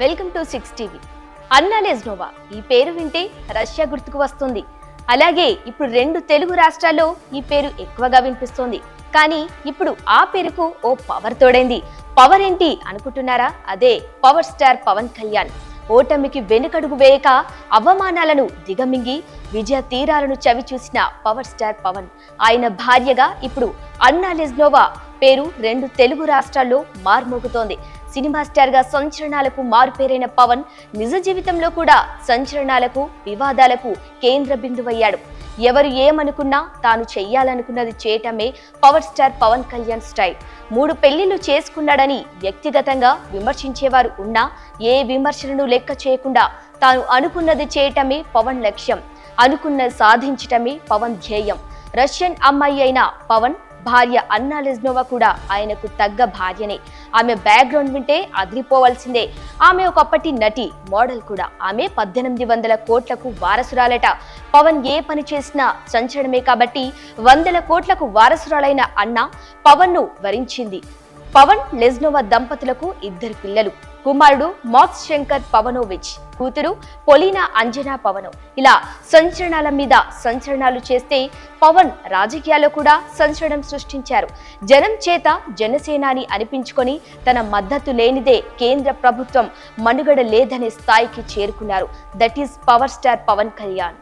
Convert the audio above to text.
Welcome to six TV. అన్నా లెజ్నోవా ఈ పేరు వింటే రష్యా గుర్తుకు వస్తుంది. అలాగే ఇప్పుడు రెండు తెలుగు రాష్ట్రాల్లో ఈ పేరు ఎక్కువగా వినిపిస్తోంది. కానీ ఇప్పుడు ఆ పేరుకు ఓ పవర్ తోడైంది. పవర్ ఏంటి అనుకుంటున్నారా? అదే పవర్ స్టార్ పవన్ కళ్యాణ్. ఓటమికి వెనుకడుగు వేయక అవమానాలను దిగమింగి విజయ తీరాలను చవి చూసిన పవర్ స్టార్ పవన్. ఆయన భార్యగా ఇప్పుడు అన్నా లెజ్నోవా పేరు రెండు తెలుగు రాష్ట్రాల్లో మార్మోగుతోంది. సినిమా స్టార్గా సంచలనాలకు మారుపేరైన పవన్ నిజ జీవితంలో కూడా సంచలనాలకు వివాదాలకు కేంద్ర బిందువయ్యాడు. ఎవరు ఏమనుకున్నా తాను చెయ్యాలనుకున్నది చేయటమే power star Pawan Kalyan style. మూడు పెళ్ళిళ్ళు చేసుకున్నాడని వ్యక్తిగతంగా విమర్శించేవారు ఉన్నా ఏ విమర్శలను లెక్క చేయకుండా తాను అనుకున్నది చేయటమే పవన్ లక్ష్యం. అనుకున్నది సాధించటమే పవన్ ధ్యేయం. రష్యన్ అమ్మాయి అయిన పవన్ భార్య అన్నా లెజ్నోవా కూడా ఆయనకు తగ్గ భార్యనే. ఆమె బ్యాక్గ్రౌండ్ వింటే అదిరిపోవాల్సిందే. ఆమె ఒకప్పటి నటి మోడల్ కూడా. ఆమె పద్దెనిమిది వందల కోట్లకు వారసురాలట. పవన్ ఏ పని చేసినా చంచడమే కాబట్టి వందల కోట్లకు వారసురాలైన అన్న పవన్ను వరించింది. పవన్ లెజ్నోవా దంపతులకు ఇద్దరు పిల్లలు. కుమారుడు మాక్స్ శంకర్ పవనోవిచ్. కూతురు పొలీనా అంజనా పవన్. ఇలా సంచలనాల మీద సంచలనాలు చేస్తే పవన్ రాజకీయాల్లో కూడా సంచలనం సృష్టించారు. జనం చేత జనసేనాని అనిపించుకొని తన మద్దతు లేనిదే కేంద్ర ప్రభుత్వం మనుగడ లేదనే స్థాయికి చేరుకున్నారు. That is power star Pawan Kalyan.